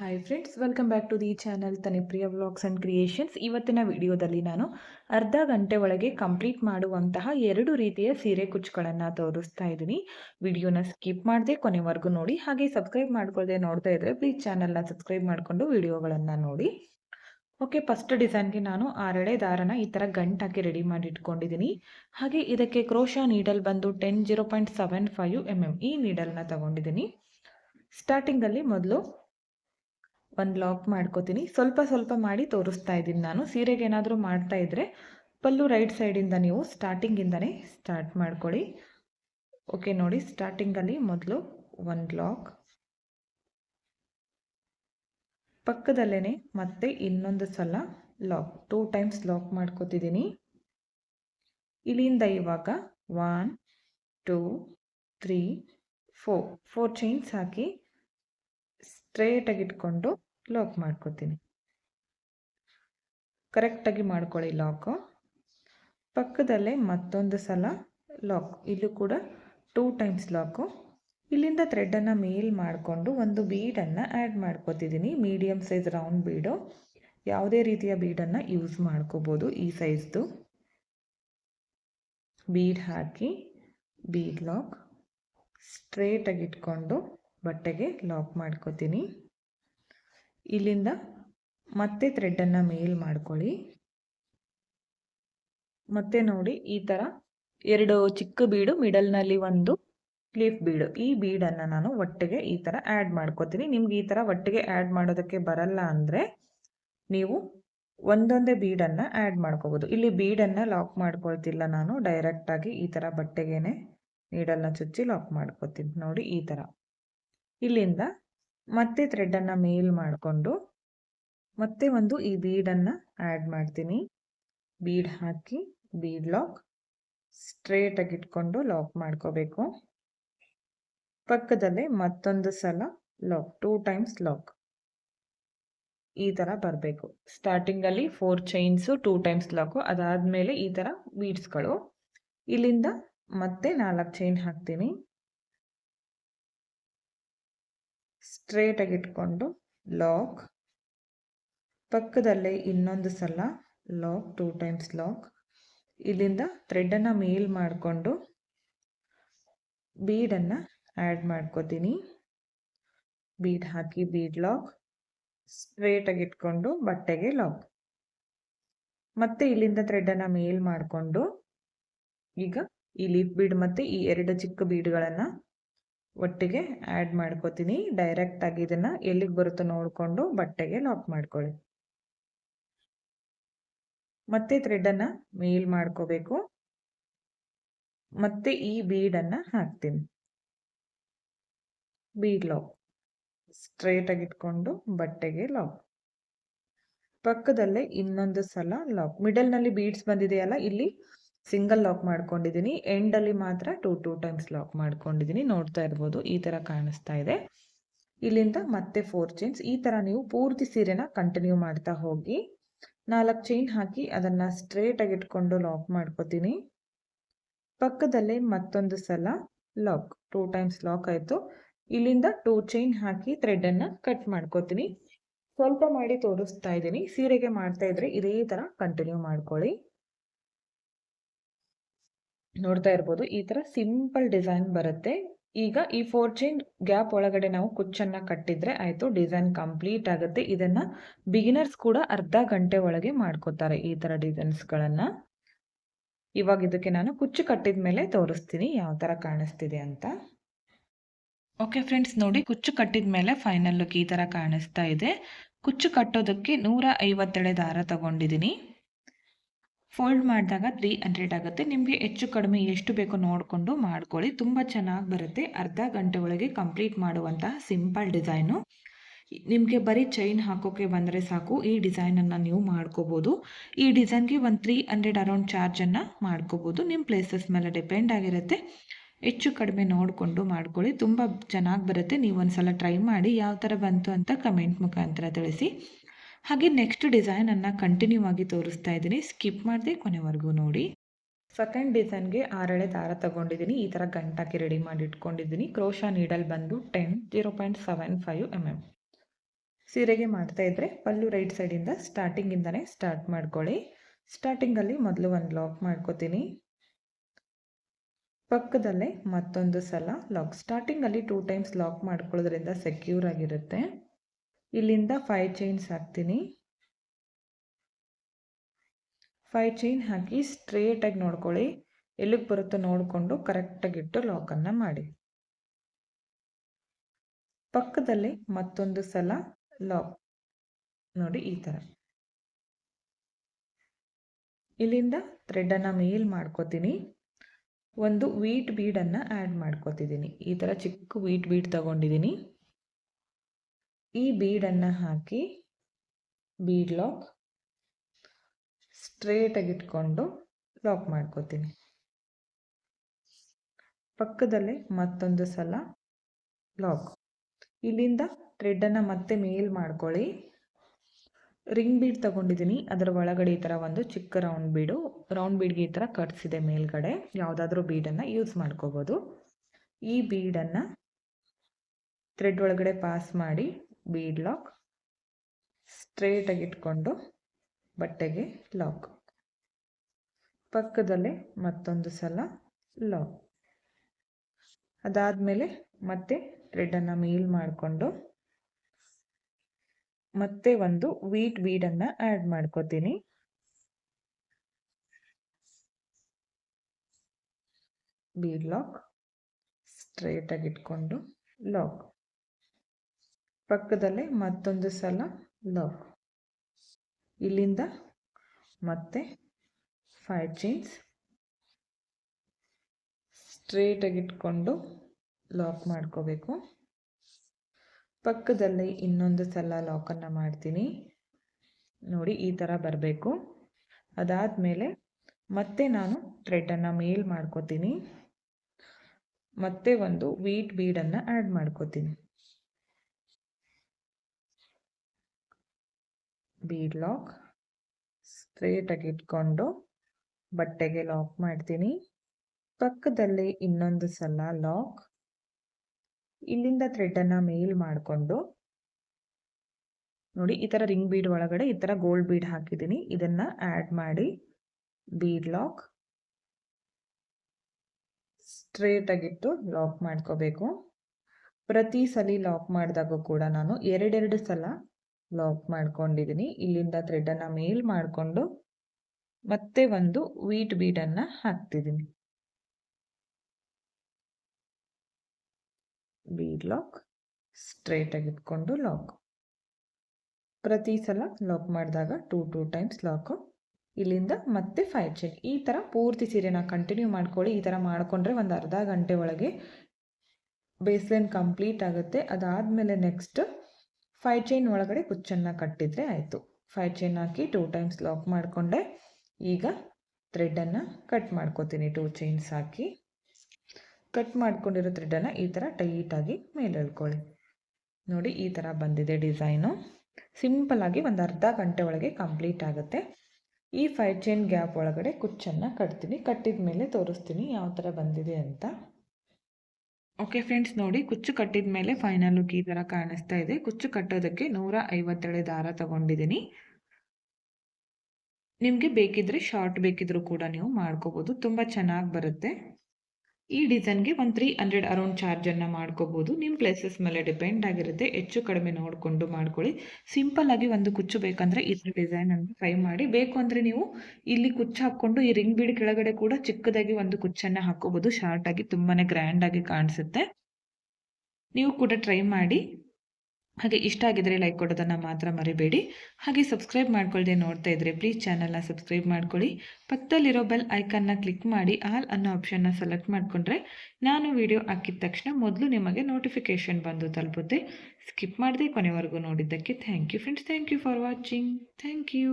Hi friends welcome back to the channel Tanipriya vlogs and creations ಇವತ್ತಿನ ವಿಡಿಯೋದಲ್ಲಿ ನಾನು ಅರ್ಧ ಗಂಟೆ ಒಳಗೆ ಕಂಪ್ಲೀಟ್ ಮಾಡುವಂತಹ ಎರಡು ರೀತಿಯ ಸೀರೆ ಕುಚ್ಚುಗಳನ್ನು ತೋರಿಸ್ತಾ ಇದ್ದೀನಿ. ವಿಡಿಯೋನ ಸ್ಕಿಪ್ ಮಾಡದೆ ಕೊನೆವರೆಗೂ ನೋಡಿ. ಹಾಗೆ ಸಬ್ಸ್ಕ್ರೈಬ್ ಮಾಡ್ಕೊಳ್ಳದೆ ನೋಡ್ತಾ ಇದ್ದರೆ ಪ್ಲೀಸ್ ಚಾನಲ್ನ ಸಬ್ಸ್ಕ್ರೈಬ್ ಮಾಡಿಕೊಂಡು ವಿಡಿಯೋಗಳನ್ನು ನೋಡಿ. ಓಕೆ ಫಸ್ಟ್ ಡಿಸೈನ್ಗೆ ನಾನು ಆರಳೆ ದಾರನ ಈ ಥರ ಗಂಟಾಕಿ ರೆಡಿ ಮಾಡಿ ಇಟ್ಕೊಂಡಿದ್ದೀನಿ. ಹಾಗೆ ಇದಕ್ಕೆ ಕ್ರೋಶಾ ನೀಡಲ್ ಬಂದು ten zero point seven five M M ಈ ನೀಡಲ್ನ ತಗೊಂಡಿದ್ದೀನಿ. ಸ್ಟಾರ್ಟಿಂಗಲ್ಲಿ ಮೊದಲು ಒಂದು ಲಾಕ್ ಮಾಡ್ಕೋತೀನಿ. ಸ್ವಲ್ಪ ಸ್ವಲ್ಪ ಮಾಡಿ ತೋರಿಸ್ತಾ ಇದ್ದೀನಿ ನಾನು. ಸೀರೆಗೆ ಏನಾದರೂ ಮಾಡ್ತಾ ಇದ್ದರೆ ಪಲ್ಲು ರೈಟ್ ಸೈಡಿಂದ ನೀವು ಸ್ಟಾರ್ಟಿಂಗಿಂದನೇ ಸ್ಟಾರ್ಟ್ ಮಾಡ್ಕೊಳ್ಳಿ. ಓಕೆ ನೋಡಿ ಸ್ಟಾರ್ಟಿಂಗಲ್ಲಿ ಮೊದಲು ಒಂದು ಲಾಕ್ ಪಕ್ಕದಲ್ಲೇ ಮತ್ತೆ ಇನ್ನೊಂದು ಸಲ ಲಾಕ್ ಟೂ ಟೈಮ್ಸ್ ಲಾಕ್ ಮಾಡ್ಕೋತಿದ್ದೀನಿ. ಇಲ್ಲಿಂದ ಇವಾಗ one two three four four chains ಹಾಕಿ ಸ್ಟ್ರೇಟಾಗಿ ಇಟ್ಕೊಂಡು ಲಾಕ್ ಮಾಡ್ಕೋತೀನಿ. ಕರೆಕ್ಟಾಗಿ ಮಾಡ್ಕೊಳ್ಳಿ ಲಾಕು ಪಕ್ಕದಲ್ಲೇ ಮತ್ತೊಂದು ಸಲ ಲಾಕ್ ಇಲ್ಲೂ ಕೂಡ ಟೂ ಟೈಮ್ಸ್ ಲಾಕು ಇಲ್ಲಿಂದ ಥ್ರೆಡನ್ನು ಮೇಲ್ ಮಾಡಿಕೊಂಡು ಒಂದು ಬೀಡನ್ನು ಆ್ಯಡ್ ಮಾಡ್ಕೋತಿದ್ದೀನಿ. ಮೀಡಿಯಮ್ ಸೈಜ್ ರೌಂಡ್ ಬೀಡು ಯಾವುದೇ ರೀತಿಯ ಬೀಡನ್ನು ಯೂಸ್ ಮಾಡ್ಕೋಬೋದು ಈ ಸೈಜ್ದು ಬೀಡ್ ಹಾಕಿ ಬೀಡ್ ಲಾಕ್ ಸ್ಟ್ರೇಟಾಗಿ ಇಟ್ಕೊಂಡು ಬಟ್ಟೆಗೆ ಲಾಕ್ ಮಾಡ್ಕೋತೀನಿ. ಇಲ್ಲಿಂದ ಮತ್ತೆ ಥ್ರೆಡ್ಡನ್ನು ಮೇಲ್ ಮಾಡ್ಕೊಳ್ಳಿ. ಮತ್ತೆ ನೋಡಿ ಈ ಥರ ಎರಡು ಚಿಕ್ಕ ಬೀಡು ಮಿಡಲ್ನಲ್ಲಿ ಒಂದು ಕ್ಲೀಫ್ ಬೀಡು. ಈ ಬೀಡನ್ನು ನಾನು ಒಟ್ಟಿಗೆ ಈ ಥರ ಆ್ಯಡ್ ಮಾಡ್ಕೋತೀನಿ. ನಿಮ್ಗೆ ಈ ಥರ ಒಟ್ಟಿಗೆ ಆ್ಯಡ್ ಮಾಡೋದಕ್ಕೆ ಬರಲ್ಲ ಅಂದರೆ ನೀವು ಒಂದೊಂದೇ ಬೀಡನ್ನು ಆ್ಯಡ್ ಮಾಡ್ಕೋಬೋದು. ಇಲ್ಲಿ ಬೀಡನ್ನು ಲಾಕ್ ಮಾಡ್ಕೊಳ್ತಿಲ್ಲ ನಾನು. ಡೈರೆಕ್ಟಾಗಿ ಈ ಥರ ಬಟ್ಟೆಗೇನೆ ನೀಡಲ್ನ ಚುಚ್ಚಿ ಲಾಕ್ ಮಾಡ್ಕೋತೀನಿ. ನೋಡಿ ಈ ಥರ ಇಲ್ಲಿಂದ ಮತ್ತೆ ಥ್ರೆಡನ್ನು ಮೇಲ್ ಮಾಡಿಕೊಂಡು ಮತ್ತೆ ಒಂದು ಈ ಬೀಡನ್ನು ಆ್ಯಡ್ ಮಾಡ್ತೀನಿ. ಬೀಡ್ ಹಾಕಿ ಬೀಡ್ ಲಾಕ್ ಸ್ಟ್ರೇಟಾಗಿ ಇಟ್ಕೊಂಡು ಲಾಕ್ ಮಾಡ್ಕೋಬೇಕು. ಪಕ್ಕದಲ್ಲೇ ಮತ್ತೊಂದು ಸಲ ಲಾಕ್ ಟೂ ಟೈಮ್ಸ್ ಲಾಕ್ ಈ ಥರ ಬರಬೇಕು. ಸ್ಟಾರ್ಟಿಂಗಲ್ಲಿ four chains two times lock ಅದಾದಮೇಲೆ ಈ ಥರ ಬೀಡ್ಸ್ಗಳು ಇಲ್ಲಿಂದ ಮತ್ತೆ ನಾಲ್ಕು ಚೈನ್ ಹಾಕ್ತೀನಿ. ಸ್ಟ್ರೇಟಾಗಿ ಇಟ್ಕೊಂಡು ಲಾಕ್ ಪಕ್ಕದಲ್ಲೇ ಇನ್ನೊಂದು ಸಲ ಲಾಕ್ ಟೂ ಟೈಮ್ಸ್ ಲಾಕ್ ಇಲ್ಲಿಂದ ಥ್ರೆಡನ್ನು ಮೇಲ್ ಮಾಡಿಕೊಂಡು ಬೀಡನ್ನು ಆ್ಯಡ್ ಮಾಡ್ಕೋತೀನಿ. ಬೀಡ್ ಹಾಕಿ ಬೀಡ್ ಲಾಕ್ ಸ್ಟ್ರೇಟಾಗಿ ಇಟ್ಕೊಂಡು ಬಟ್ಟೆಗೆ ಲಾಕ್ ಮತ್ತೆ ಇಲ್ಲಿಂದ ಥ್ರೆಡನ್ನು ಮೇಲ್ ಮಾಡಿಕೊಂಡು ಈಗ ಈ ಲೀಫ್ ಬೀಡ್ ಮತ್ತು ಈ ಎರಡು ಚಿಕ್ಕ ಬೀಡ್ಗಳನ್ನು ಒಟ್ಟಿಗೆ ಆ್ಯಡ್ ಮಾಡ್ಕೋತೀನಿ. ಡೈರೆಕ್ಟಾಗಿ ಇದನ್ನು ಎಲ್ಲಿಗೆ ಬರುತ್ತೋ ನೋಡಿಕೊಂಡು ಬಟ್ಟೆಗೆ ಲಾಕ್ ಮಾಡ್ಕೊಳ್ಳಿ. ಮತ್ತೆ ಥ್ರೆಡನ್ನು ಮೇಲ್ ಮಾಡ್ಕೋಬೇಕು. ಮತ್ತೆ ಈ ಬೀಡನ್ನು ಹಾಕ್ತೀನಿ. ಬೀಡ್ ಲಾಕ್ ಸ್ಟ್ರೇಟಾಗಿ ಇಟ್ಕೊಂಡು ಬಟ್ಟೆಗೆ ಲಾಕ್ ಪಕ್ಕದಲ್ಲೇ ಇನ್ನೊಂದು ಸಲ ಲಾಕ್ ಮಿಡಲ್ನಲ್ಲಿ ಬೀಡ್ಸ್ ಬಂದಿದೆಯಲ್ಲ, ಇಲ್ಲಿ ಸಿಂಗಲ್ ಲಾಕ್ ಮಾಡ್ಕೊಂಡಿದ್ದೀನಿ. ಎಂಡಲ್ಲಿ ಮಾತ್ರ ಟೂ ಟೂ ಟೈಮ್ಸ್ ಲಾಕ್ ಮಾಡ್ಕೊಂಡಿದ್ದೀನಿ. ನೋಡ್ತಾ ಇರ್ಬೋದು, ಈ ಥರ ಕಾಣಿಸ್ತಾ ಇದೆ. ಇಲ್ಲಿಂದ ಮತ್ತೆ ಫೋರ್ ಚೈನ್ಸ್ ಈ ಥರ ನೀವು ಪೂರ್ತಿ ಸೀರೆನ ಕಂಟಿನ್ಯೂ ಮಾಡ್ತಾ ಹೋಗಿ, ನಾಲ್ಕು ಚೈನ್ ಹಾಕಿ ಅದನ್ನು ಸ್ಟ್ರೇಟಾಗಿ ಇಟ್ಕೊಂಡು ಲಾಕ್ ಮಾಡ್ಕೋತೀನಿ. ಪಕ್ಕದಲ್ಲೇ ಮತ್ತೊಂದು ಸಲ ಲಾಕ್ ಟೂ ಟೈಮ್ಸ್ ಲಾಕ್ ಆಯಿತು. ಇಲ್ಲಿಂದ ಟೂ ಚೈನ್ ಹಾಕಿ ಥ್ರೆಡನ್ನು ಕಟ್ ಮಾಡ್ಕೋತೀನಿ. ಸ್ವಲ್ಪ ಮಾಡಿ ತೋರಿಸ್ತಾ ಇದ್ದೀನಿ. ಸೀರೆಗೆ ಮಾಡ್ತಾ ಇದ್ರೆ ಇದೇ ಥರ ಕಂಟಿನ್ಯೂ ಮಾಡ್ಕೊಳ್ಳಿ. ನೋಡ್ತಾ ಇರ್ಬೋದು. ಈ ಥರ ಸಿಂಪಲ್ ಡಿಸೈನ್ ಬರುತ್ತೆ. ಈಗ ಈ ಫೋರ್ ಚೈನ್ ಗ್ಯಾಪ್ ಒಳಗಡೆ ನಾವು ಕುಚ್ಚನ್ನು ಕಟ್ಟಿದ್ರೆ ಆಯಿತು ಡಿಸೈನ್ ಕಂಪ್ಲೀಟ್ ಆಗುತ್ತೆ. ಇದನ್ನು ಬಿಗಿನರ್ಸ್ ಕೂಡ ಅರ್ಧ ಗಂಟೆ ಒಳಗೆ ಮಾಡ್ಕೋತಾರೆ ಈ ಥರ ಡಿಸೈನ್ಸ್ಗಳನ್ನು ಇವಾಗ ಇದಕ್ಕೆ ನಾನು ಕುಚ್ಚು ಕಟ್ಟಿದ ಮೇಲೆ ತೋರಿಸ್ತೀನಿ ಯಾವ ಥರ ಕಾಣಿಸ್ತಿದೆ ಅಂತ. ಓಕೆ ಫ್ರೆಂಡ್ಸ್ ನೋಡಿ ಕುಚ್ಚು ಕಟ್ಟಿದ ಮೇಲೆ ಫೈನಲ್ ಲುಕ್ ಈ ಥರ ಕಾಣಿಸ್ತಾ ಇದೆ. ಕುಚ್ಚು ಕಟ್ಟೋದಕ್ಕೆ ನೂರ ಐವತ್ತೆಳೆ ದಾರ ತಗೊಂಡಿದ್ದೀನಿ. ಫೋಲ್ಡ್ ಮಾಡಿದಾಗ ತ್ರೀ ಹಂಡ್ರೆಡ್ ಆಗುತ್ತೆ. ನಿಮಗೆ ಹೆಚ್ಚು ಕಡಿಮೆ ಎಷ್ಟು ಬೇಕೋ ನೋಡಿಕೊಂಡು ಮಾಡ್ಕೊಳ್ಳಿ. ತುಂಬ ಚೆನ್ನಾಗಿ ಬರುತ್ತೆ. ಅರ್ಧ ಗಂಟೆ ಒಳಗೆ ಕಂಪ್ಲೀಟ್ ಮಾಡುವಂತಹ ಸಿಂಪಲ್ ಡಿಸೈನು ನಿಮಗೆ ಬರೀ ಚೈನ್ ಹಾಕೋಕ್ಕೆ ಬಂದರೆ ಸಾಕು. ಈ ಡಿಸೈನನ್ನು ನೀವು ಮಾಡ್ಕೋಬೋದು. ಈ ಡಿಸೈನ್ಗೆ ಒಂದು ತ್ರೀ ಹಂಡ್ರೆಡ್ ಅರೌಂಡ್ ಚಾರ್ಜನ್ನು ಮಾಡ್ಕೋಬೋದು. ನಿಮ್ಮ ಪ್ಲೇಸಸ್ ಮೇಲೆ ಡಿಪೆಂಡ್ ಆಗಿರುತ್ತೆ. ಹೆಚ್ಚು ಕಡಿಮೆ ನೋಡಿಕೊಂಡು ಮಾಡ್ಕೊಳ್ಳಿ. ತುಂಬ ಚೆನ್ನಾಗಿ ಬರುತ್ತೆ. ನೀವು ಒಂದು ಸಲ ಟ್ರೈ ಮಾಡಿ ಯಾವ ಥರ ಬಂತು ಅಂತ ಕಮೆಂಟ್ ಮುಖಾಂತರ ತಿಳಿಸಿ. ಹಾಗೆ ನೆಕ್ಸ್ಟ್ ಡಿಸೈನನ್ನು ಕಂಟಿನ್ಯೂ ಆಗಿ ತೋರಿಸ್ತಾ ಇದ್ದೀನಿ. ಸ್ಕಿಪ್ ಮಾಡದೆ ಕೊನೆವರೆಗೂ ನೋಡಿ. ಸೆಕೆಂಡ್ ಡಿಸೈನ್ಗೆ ಆರಳೆ ದಾರ ತಗೊಂಡಿದ್ದೀನಿ. ಈ ಥರ ಗಂಟಾಕಿ ರೆಡಿ ಮಾಡಿ ಇಟ್ಕೊಂಡಿದ್ದೀನಿ. ಕ್ರೋಶಾ ನೀಡಲ್ ಬಂದು ten zero point seven five M M ಸೀರೆಗೆ ಮಾಡ್ತಾ ಇದ್ದರೆ ಪಲ್ಲು ರೈಟ್ ಸೈಡಿಂದ ಸ್ಟಾರ್ಟಿಂಗಿಂದನೇ ಸ್ಟಾರ್ಟ್ ಮಾಡ್ಕೊಳ್ಳಿ. ಸ್ಟಾರ್ಟಿಂಗಲ್ಲಿ ಮೊದಲು ಒಂದು ಲಾಕ್ ಮಾಡ್ಕೋತೀನಿ. ಪಕ್ಕದಲ್ಲೇ ಮತ್ತೊಂದು ಸಲ ಲಾಕ್ ಸ್ಟಾರ್ಟಿಂಗಲ್ಲಿ ಟೂ ಟೈಮ್ಸ್ ಲಾಕ್ ಮಾಡ್ಕೊಳ್ಳೋದ್ರಿಂದ ಸೆಕ್ಯೂರ್ ಆಗಿರುತ್ತೆ. ಇಲ್ಲಿಂದ ಫೈವ್ ಚೈನ್ಸ್ ಹಾಕ್ತೀನಿ. ಫೈವ್ ಚೈನ್ ಹಾಕಿ ಸ್ಟ್ರೇಟಾಗಿ ನೋಡ್ಕೊಳ್ಳಿ. ಎಲ್ಲಿಗೆ ಬರುತ್ತೋ ನೋಡಿಕೊಂಡು ಕರೆಕ್ಟಾಗಿಟ್ಟು ಲಾಕನ್ನು ಮಾಡಿ. ಪಕ್ಕದಲ್ಲಿ ಮತ್ತೊಂದು ಸಲ ಲಾಕ್ ನೋಡಿ ಈ ಥರ ಇಲ್ಲಿಂದ ಥ್ರೆಡನ್ನು ಮೇಲ್ ಮಾಡ್ಕೋತೀನಿ. ಒಂದು ವೀಟ್ ಬೀಡನ್ನು ಆ್ಯಡ್ ಮಾಡ್ಕೋತಿದ್ದೀನಿ. ಈ ಥರ ಚಿಕ್ಕ ವೀಟ್ ಬೀಡ್ ತಗೊಂಡಿದ್ದೀನಿ. ಈ ಬೀಡನ್ನು ಹಾಕಿ ಬೀಡ್ ಲಾಕ್ ಸ್ಟ್ರೇಟಾಗಿ ಇಟ್ಕೊಂಡು ಲಾಕ್ ಮಾಡ್ಕೋತೀನಿ. ಪಕ್ಕದಲ್ಲೇ ಮತ್ತೊಂದು ಸಲ ಲಾಕ್. ಇಲ್ಲಿಂದ ಥ್ರೆಡ್ಡನ್ನು ಮತ್ತೆ ಮೇಲ್ ಮಾಡ್ಕೊಳ್ಳಿ. ರಿಂಗ್ ಬೀಡ್ ತಗೊಂಡಿದ್ದೀನಿ ಅದರ ಒಳಗಡೆ ಈ ಥರ ಒಂದು ಚಿಕ್ಕ ರೌಂಡ್ ಬೀಡು ರೌಂಡ್ ಬೀಡ್ಗೆ ಈ ಥರ ಕಟ್ಸಿದೆ ಮೇಲ್ಗಡೆ. ಯಾವುದಾದ್ರೂ ಬೀಡನ್ನು ಯೂಸ್ ಮಾಡ್ಕೋಬೋದು. ಈ ಬೀಡನ್ನು ಥ್ರೆಡ್ ಒಳಗಡೆ ಪಾಸ್ ಮಾಡಿ ಬೀಡ್ ಲಾಕ್ ಸ್ಟ್ರೇಟಾಗಿ ಇಟ್ಕೊಂಡು ಬಟ್ಟೆಗೆ ಲಾಕ್ ಪಕ್ಕದಲ್ಲೇ ಮತ್ತೊಂದು ಸಲ ಲಾಕ್ ಅದಾದಮೇಲೆ ಮತ್ತೆ ಥ್ರೆಡನ್ನು ಮೇಲ್ ಮಾಡಿಕೊಂಡು ಮತ್ತೆ ಒಂದು ವೀಟ್ ಬೀಡನ್ನು ಆ್ಯಡ್ ಮಾಡ್ಕೋತೀನಿ. ಬೀಡ್ ಲಾಕ್ ಸ್ಟ್ರೇಟಾಗಿ ಇಟ್ಕೊಂಡು ಲಾಕ್ ಪಕ್ಕದಲ್ಲೇ ಮತ್ತೊಂದು ಸಲ ಲಾಕ್ ಇಲ್ಲಿಂದ ಮತ್ತೆ ಫೈವ್ ಚೈನ್ಸ್ ಸ್ಟ್ರೇಟಾಗಿ ಇಟ್ಕೊಂಡು ಲಾಕ್ ಮಾಡ್ಕೋಬೇಕು. ಪಕ್ಕದಲ್ಲಿ ಇನ್ನೊಂದು ಸಲ ಲಾಕನ್ನು ಮಾಡ್ತೀನಿ. ನೋಡಿ, ಈ ಥರ ಬರಬೇಕು. ಅದಾದಮೇಲೆ ಮತ್ತೆ ನಾನು ಥ್ರೆಡನ್ನು ಮೇಲ್ ಮಾಡ್ಕೋತೀನಿ. ಮತ್ತೆ ಒಂದು ವೀಟ್ ಬೀಡನ್ನು ಆ್ಯಡ್ ಮಾಡ್ಕೋತೀನಿ. ಬೀಡ್ ಲಾಕ್ ಸ್ಟ್ರೇಟಾಗಿ ಇಟ್ಕೊಂಡು ಬಟ್ಟೆಗೆ ಲಾಕ್ ಮಾಡ್ತೀನಿ. ಪಕ್ಕದಲ್ಲಿ ಇನ್ನೊಂದು ಸಲ ಲಾಕ್ ಇಲ್ಲಿಂದ ಥ್ರೆಡನ್ನು ಮೇಲ್ ಮಾಡಿಕೊಂಡು ನೋಡಿ ಈ ಥರ ರಿಂಗ್ ಬೀಡ್ ಒಳಗಡೆ ಈ ಥರ ಗೋಲ್ಡ್ ಬೀಡ್ ಹಾಕಿದ್ದೀನಿ. ಇದನ್ನು ಆ್ಯಡ್ ಮಾಡಿ ಬೀಡ್ ಲಾಕ್ ಸ್ಟ್ರೇಟಾಗಿಟ್ಟು ಲಾಕ್ ಮಾಡ್ಕೋಬೇಕು. ಪ್ರತಿ ಸಲ ಲಾಕ್ ಮಾಡಿದಾಗೂ ಕೂಡ ನಾನು ಎರಡೆರಡು ಸಲ ಲಾಕ್ ಮಾಡ್ಕೊಂಡಿದ್ದೀನಿ ಇಲ್ಲಿಂದ ಥ್ರೆಡನ್ನು ಮೇಲ್ ಮಾಡಿಕೊಂಡು ಮತ್ತೆ ಒಂದು ವೀಟ್ ಬೀಡನ್ನು ಹಾಕ್ತಿದ್ದೀನಿ ಬೀಡ್ ಲಾಕ್ ಸ್ಟ್ರೈಟಾಗಿ ಇಟ್ಕೊಂಡು ಲಾಕ್ ಪ್ರತಿ ಸಲ ಲಾಕ್ ಮಾಡಿದಾಗ ಟೂ ಟೂ ಟೈಮ್ಸ್ ಲಾಕು ಇಲ್ಲಿಂದ ಮತ್ತೆ ಫೈವ್ ಚೈನ್ ಈ ಥರ ಪೂರ್ತಿ ಸೀರೆನ ಕಂಟಿನ್ಯೂ ಮಾಡ್ಕೊಳ್ಳಿ. ಈ ಥರ ಮಾಡಿಕೊಂಡ್ರೆ ಒಂದು ಅರ್ಧ ಗಂಟೆ ಒಳಗೆ ಬೇಸ್ಲೈನ್ ಕಂಪ್ಲೀಟ್ ಆಗುತ್ತೆ. ಅದಾದಮೇಲೆ ನೆಕ್ಸ್ಟ್ ಫೈವ್ ಚೈನ್ ಒಳಗಡೆ ಕುಚ್ಚನ್ನು ಕಟ್ಟಿದರೆ ಆಯಿತು. ಫೈವ್ ಚೈನ್ ಹಾಕಿ ಟೂ ಟೈಮ್ಸ್ ಲಾಕ್ ಮಾಡಿಕೊಂಡೆ. ಈಗ ಥ್ರೆಡನ್ನು ಕಟ್ ಮಾಡ್ಕೋತೀನಿ. ಟೂ ಚೈನ್ಸ್ ಹಾಕಿ ಕಟ್ ಮಾಡ್ಕೊಂಡಿರೋ ಥ್ರೆಡನ್ನು ಈ ಥರ ಟೈಟಾಗಿ ಮೇಲೆ ಎಳ್ಕೊಳ್ಳಿ. ನೋಡಿ ಈ ಥರ ಬಂದಿದೆ ಡಿಸೈನು ಸಿಂಪಲ್ಲಾಗಿ ಒಂದು ಅರ್ಧ ಗಂಟೆ ಒಳಗೆ ಕಂಪ್ಲೀಟ್ ಆಗುತ್ತೆ. ಈ ಫೈವ್ ಚೈನ್ ಗ್ಯಾಪ್ ಒಳಗಡೆ ಕುಚ್ಚನ್ನು ಕಟ್ತೀನಿ. ಕಟ್ಟಿದ ಮೇಲೆ ತೋರಿಸ್ತೀನಿ ಯಾವ ಥರ ಬಂದಿದೆ ಅಂತ. ಓಕೆ ಫ್ರೆಂಡ್ಸ್ ನೋಡಿ, ಕುಚ್ಚು ಕಟ್ಟಿದ ಮೇಲೆ ಫೈನಲ್ ಲುಕ್ ಈ ಥರ ಕಾಣಿಸ್ತಾ ಇದೆ. ಕುಚ್ಚು ಕಟ್ಟೋದಕ್ಕೆ ನೂರ ಐವತ್ತೇಳೆ ದಾರ ತಗೊಂಡಿದ್ದೀನಿ. ನಿಮಗೆ ಬೇಕಿದ್ರೆ ಶಾರ್ಟ್ ಬೇಕಿದ್ರೂ ಕೂಡ ನೀವು ಮಾಡ್ಕೋಬೋದು. ತುಂಬ ಚೆನ್ನಾಗಿ ಬರುತ್ತೆ. ಈ ಡಿಸೈನ್ಗೆ ಒಂದು ತ್ರೀ ಹಂಡ್ರೆಡ್ ಅರೌಂಡ್ ಚಾರ್ಜನ್ನು ಮಾಡ್ಕೋಬೋದು. ನಿಮ್ಮ ಪ್ಲೇಸಸ್ ಮೇಲೆ ಡಿಪೆಂಡ್ ಆಗಿರುತ್ತೆ. ಹೆಚ್ಚು ಕಡಿಮೆ ನೋಡಿಕೊಂಡು ಮಾಡ್ಕೊಳ್ಳಿ. ಸಿಂಪಲ್ ಆಗಿ ಒಂದು ಕುಚ್ಚು ಬೇಕಂದರೆ ಈ ಥರ ಡಿಸೈನನ್ನು ಟ್ರೈ ಮಾಡಿ. ಬೇಕು ಅಂದರೆ ನೀವು ಇಲ್ಲಿ ಕುಚ್ಚು ಹಾಕ್ಕೊಂಡು ಈ ರಿಂಗ್ ಬೀಡ್ ಕೆಳಗಡೆ ಕೂಡ ಚಿಕ್ಕದಾಗಿ ಒಂದು ಕುಚ್ಚನ್ನು ಹಾಕೋಬೋದು ಶಾರ್ಟಾಗಿ ತುಂಬಾ ಗ್ರ್ಯಾಂಡಾಗಿ ಕಾಣಿಸುತ್ತೆ. ನೀವು ಕೂಡ ಟ್ರೈ ಮಾಡಿ. ಹಾಗೆ ಇಷ್ಟ ಆಗಿದ್ರೆ ಲೈಕ್ ಕೊಡೋದನ್ನು ಮಾತ್ರ ಮರಿಬೇಡಿ. ಹಾಗೆ ಸಬ್ಸ್ಕ್ರೈಬ್ ಮಾಡ್ಕೊಳ್ಳದೆ ನೋಡ್ತಾ ಇದ್ರೆ ಪ್ಲೀಸ್ ಚಾನಲ್ನ ಸಬ್ಸ್ಕ್ರೈಬ್ ಮಾಡ್ಕೊಳ್ಳಿ. ಪಕ್ಕದಲ್ಲಿರೋ ಬೆಲ್ ಐಕನ್ನ ಕ್ಲಿಕ್ ಮಾಡಿ ಆಲ್ ಅನ್ನೋ ಆಪ್ಷನ್ನ ಸೆಲೆಕ್ಟ್ ಮಾಡಿಕೊಂಡ್ರೆ ನಾನು ವಿಡಿಯೋ ಹಾಕಿದ ತಕ್ಷಣ ಮೊದಲು ನಿಮಗೆ ನೋಟಿಫಿಕೇಷನ್ ಬಂದು ತಲುಪುತ್ತೆ. ಸ್ಕಿಪ್ ಮಾಡದೆ ಕೊನೆವರೆಗೂ ನೋಡಿದ್ದಕ್ಕೆ thank you friends thank you for watching thank you